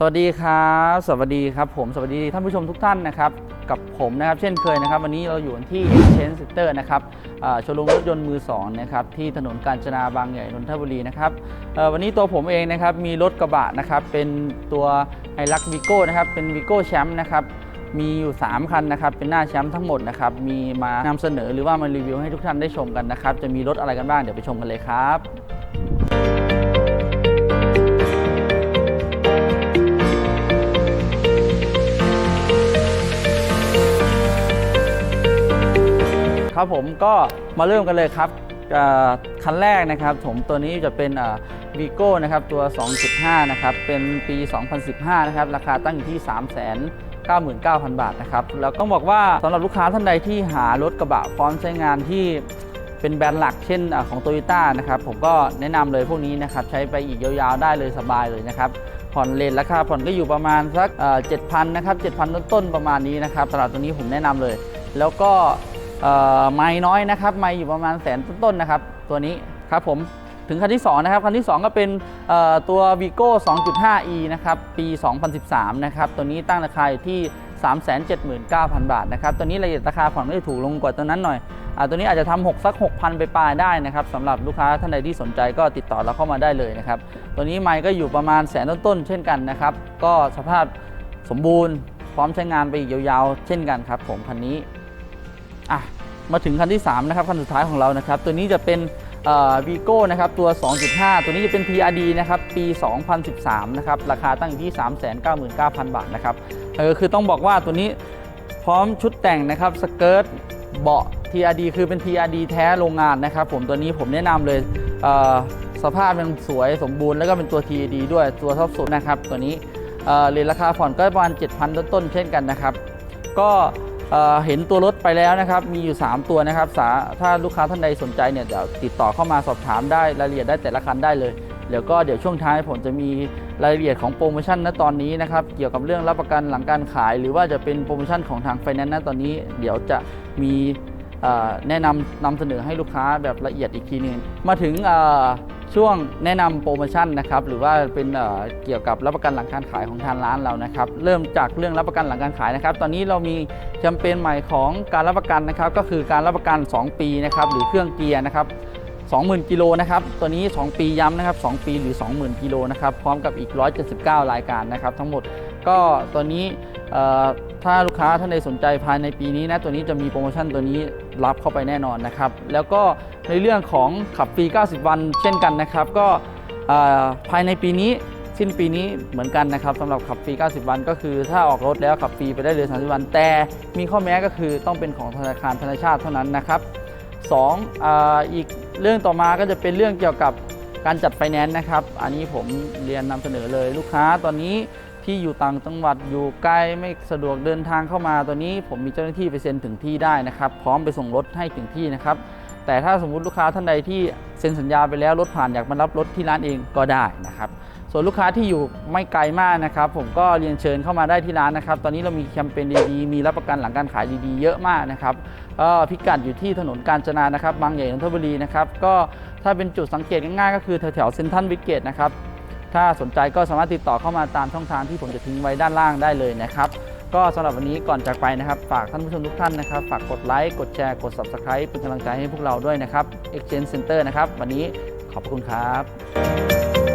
สวัสดีครับ สวัสดีครับผม สวัสดีท่านผู้ชมทุกท่านนะครับ กับผมนะครับ เช่นเคยนะครับ วันนี้เราอยู่ที่ Exchange Center นะครับโชว์รูมรถยนต์มือสองนะครับที่ถนนกาญจนาบางใหญ่นนทบุรีนะครับวันนี้ตัวผมเองนะครับมีรถกระบะนะครับเป็นตัวไฮรักวิโก้นะครับเป็นวิโก้แชมป์นะครับมีอยู่ 3 คันนะครับ เป็นหน้าแชมป์ทั้งหมดนะครับ มีมานำเสนอหรือว่ามารีวิวให้ทุกท่านได้ชมกันนะครับ จะมีรถอะไรกันบ้าง เดี๋ยวไปชมกันเลยครับ ครับผมก็มาเริ่มกันเลยครับคันแรกนะครับผมตัวนี้จะเป็นวีโก้นะครับตัว 2.5 นะครับ เป็นปี 2015 นะครับ ราคาตั้งอยู่ที่3 9 9 0 0 0 บาทนะครับ แล้วก็บอกว่าสำหรับลูกค้าท่านใดที่หารถกระบะพร้อมใช้งานที่เป็นแบรนด์หลักเช่นอของโตโยต้านะครับผมก็แนะนำเลยพวกนี้นะครับใช้ไปอีกยาวๆได้เลยสบายเลยนะครับผ่อนเลนราคาผ่อนก็อยู่ประมาณสักเจ็ดพันนะครับเจ็ดพันต้นๆประมาณนี้นะครับสำหรับตัวนี้ผมแนะนำเลย แล้วก็ ไม่น้อยนะครับไม่อยู่ประมาณแสนต้นๆนะครับ ตัวนี้ครับผมถึงคันที่ 2 นะครับ คันที่ 2 ก็เป็นตัว Vigo 2.5e นะครับ ปี 2013 นะครับ ตัวนี้ตั้งราคาอยู่ที่ 379,000 บาทนะครับ ตัวนี้รายละเอียดราคาผ่อนก็จะถูกลงกว่าตัวนั้นหน่อยอตัวนี้อาจจะทำ6สัก 6,000 ไปปลายได้นะครับสำหรับลูกค้าท่านใดที่สนใจก็ติดต่อเราเข้ามาได้เลยนะครับ ตัวนี้ไม่ก็อยู่ประมาณแสนต้นๆ เช่นกันนะครับ ก็สภาพสมบูรณ์ พร้อมใช้งานไปอีกยาวๆ เช่นกันครับผมคันนี้ อะมาถึงคันที่ 3 นะครับ คันสุดท้ายของเรานะครับ ตัวนี้จะเป็นวีโก้นะครับ ตัว 2.5 ตัวนี้จะเป็น TRD นะครับ ปี 2013 นะครับ ราคาตั้งอยู่ที่ 399,000 บาทนะครับเออคือต้องบอกว่าตัวนี้พร้อมชุดแต่งนะครับ สเกิร์ตเบาะ TRD คือเป็น TRD แท้โรงงานนะครับ ผมตัวนี้ผมแนะนำเลยเสภาพมันสวยสมบูรณ์แล้วก็เป็นตัว TRD ด้วยตัวท็อปสุดนะครับ ตัวนี้เอ่อรทราคาผ่อนก็ประมาณ 7,000 ต้นๆเช่นกันนะครับ ก็ เเห็นตัวรถไปแล้วนะครับ มีอยู่ 3 ตัวนะครับาถ้าลูกค้าท่านใดสนใจเนี่ยเดี๋ยวติดต่อเข้ามาสอบถามได้รายละเอียดได้แต่ละคันได้เลยเดี๋ยวก็เดี๋ยวช่วงท้ายผมจะมีรายละเอียดของโปรโมชั่นณตอนนี้นะครับ เกี่ยวกับเรื่องรับประกันหลังการขาย หรือว่าจะเป็นโปรโมชั่นของทางไฟแนนซ์ณตอนนี้ เดี๋ยวจะมีแนะนำนำเสนอให้ลูกค้าแบบละเอียดอีกทีหนึงมาถึง ช่วงแนะนำโปรโมชั่นนะครับหรือว่าเป็นเเกี่ยวกับรับประกันหลังการขายของทางร้านเรานะครับเริ่มจากเรื่องรับประกันหลังการขายนะครับ ตอนนี้เรามีแคมเปญใหม่ของการรับประกันนะครับ ก็คือการรับประกัน 2 ปีนะครับหรือเครื่องเกียร์นะครับ20,000กิโลนะครับ ตัวนี้ 2 ปีย้ำนะครับ 2 ปีหรือ 20,000กิโลนะครับ พร้อมกับอีก 179 รายการนะครับ ทั้งหมด ก็ตัวนี้ถ้าลูกค้าท่านใดสนใจภายในปีนี้นะ ตัวนี้จะมีโปรโมชั่นตัวนี้รับเข้าไปแน่นอนนะครับ แล้วก็ ในเรื่องของขับฟรี 90 วันเช่นกันนะครับ ก็ภายในปีนี้สิ้นปีนี้เหมือนกันนะครับสำหรับขับฟรี 90 วันก็คือ ถ้าออกรถแล้วขับฟรีไปได้เลย 30 วัน แต่มีข้อแม้ก็คือต้องเป็นของธนาคารธนาชาติเท่านั้นนะครับสองอีกเรื่องต่อมาก็จะเป็นเรื่องเกี่ยวกับการจัดไฟแนนซ์นะครับ อันนี้ผมเรียนนำเสนอเลยลูกค้าตอนนี้ที่อยู่ต่างจังหวัดอยู่ไกล้ไม่สะดวกเดินทางเข้ามาตัวนี้ผมมีเจ้าหน้าที่ไปเซ็นถึงที่ได้นะครับ พร้อมไปส่งรถให้ถึงที่นะครับ แต่ถ้าสมมุติลูกค้าท่านใดที่เซ็นสัญญาไปแล้วรถผ่านอยากมารับรถที่ร้านเองก็ได้นะครับส่วนลูกค้าที่อยู่ไม่ไกลมากนะครับผมก็เรียนเชิญเข้ามาได้ที่ร้านนะครับ ตอนนี้เรามีแคมเปญดีๆมีรับประกันหลังการขายดีๆ เยอะมากนะครับก็พิกัดอยู่ที่ถนนกาญจนานะครับบางใหญ่นนทบุรีนะครับก็ถ้าเป็นจุดสังเกตง่ายๆก็คือแถวๆเซนทรัลวิกเกตนะครับถ้าสนใจก็สามารถติดต่อเข้ามาตามช่องทางที่ผมจะทิ้งไว้ด้านล่างได้เลยนะครับ ก็สำหรับวันนี้ก่อนจากไปนะครับ ฝากท่านผู้ชมทุกท่านนะครับ ฝากกดไลค์กดแชร์กด Subscribe เป็นกำลังใจให้พวกเราด้วยนะครับ Exchange Center นะครับ วันนี้ขอบคุณครับ